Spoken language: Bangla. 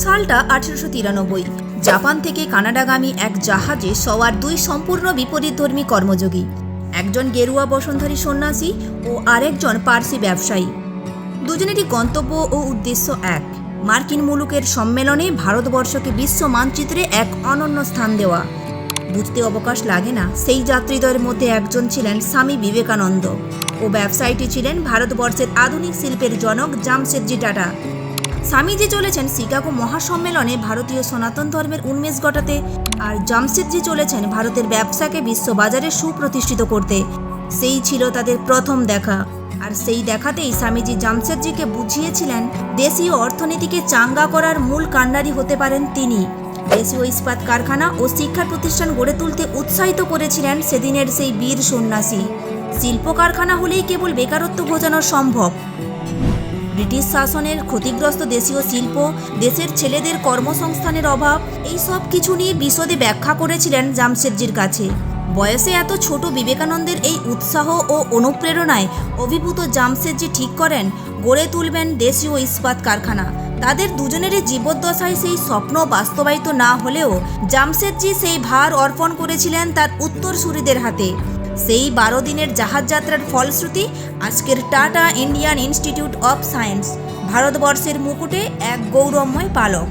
সালটা আঠেরোশো তিরানব্বই। জাপান থেকে কানাডাগামী এক জাহাজে সওয়ার দুই সম্পূর্ণ বিপরীতধর্মী কর্মযোগী। একজন গেরুয়া বসনধারী সন্ন্যাসী ও আরেকজন পার্সি ব্যবসায়ী। দুজনেরই গন্তব্য ও উদ্দেশ্য এক, মার্কিন মুলুকের সম্মেলনে ভারতবর্ষকে বিশ্ব মানচিত্রে এক অনন্য স্থান দেওয়া। বুঝতে অবকাশ লাগে না, সেই যাত্রীদ্বয়ের মধ্যে একজন ছিলেন স্বামী বিবেকানন্দ ও ব্যবসায়ীটি ছিলেন ভারতবর্ষের আধুনিক শিল্পের জনক জামশেদজি টাটা। স্বামীজি চলেছেন শিকাগো মহাসম্মেলনে ভারতীয় সনাতন ধর্মের উন্মেষ ঘটাতে, আর জামশেদজি চলেছেন ভারতের ব্যবসাকে বিশ্ববাজারে সুপ্রতিষ্ঠিত করতে। সেই ছিল তাদের প্রথম দেখা। আর সেই দেখাতেই স্বামীজি জামশেদজিকে বুঝিয়েছিলেন, দেশীয় অর্থনীতিকে চাঙ্গা করার মূল কাণ্ডারি হতে পারেন তিনি। দেশীয় ইস্পাত কারখানা ও শিক্ষা প্রতিষ্ঠান গড়ে তুলতে উৎসাহিত করেছিলেন সেদিনের সেই বীর সন্ন্যাসী। শিল্প কারখানা হলেই কেবল বেকারত্ব বোঝানো সম্ভব। ব্রিটিশ শাসনের ক্ষতিগ্রস্ত দেশীয় শিল্প, দেশের ছেলেদের কর্মসংস্থানের অভাব, এই সব কিছু নিয়ে বিশদে ব্যাখ্যা করেছিলেন জামশেদজির কাছে। বয়সে এত ছোট বিবেকানন্দের এই উৎসাহ ও অনুপ্রেরণায় অভিভূত জামশেদজি ঠিক করেন, গড়ে তুলবেন দেশীয় ইস্পাত কারখানা। তাদের দুজনেরই জীবদ্দশায় সেই স্বপ্ন বাস্তবায়িত না হলেও জামশেদজি সেই ভার অর্পণ করেছিলেন তার উত্তরসূরিদের হাতে। সেই বারো দিনের জাহাজ যাত্রার ফলশ্রুতি আজকের Tata Indian Institute of Science, ভারতবর্ষের মুকুটে এক গৌরবময় পালক।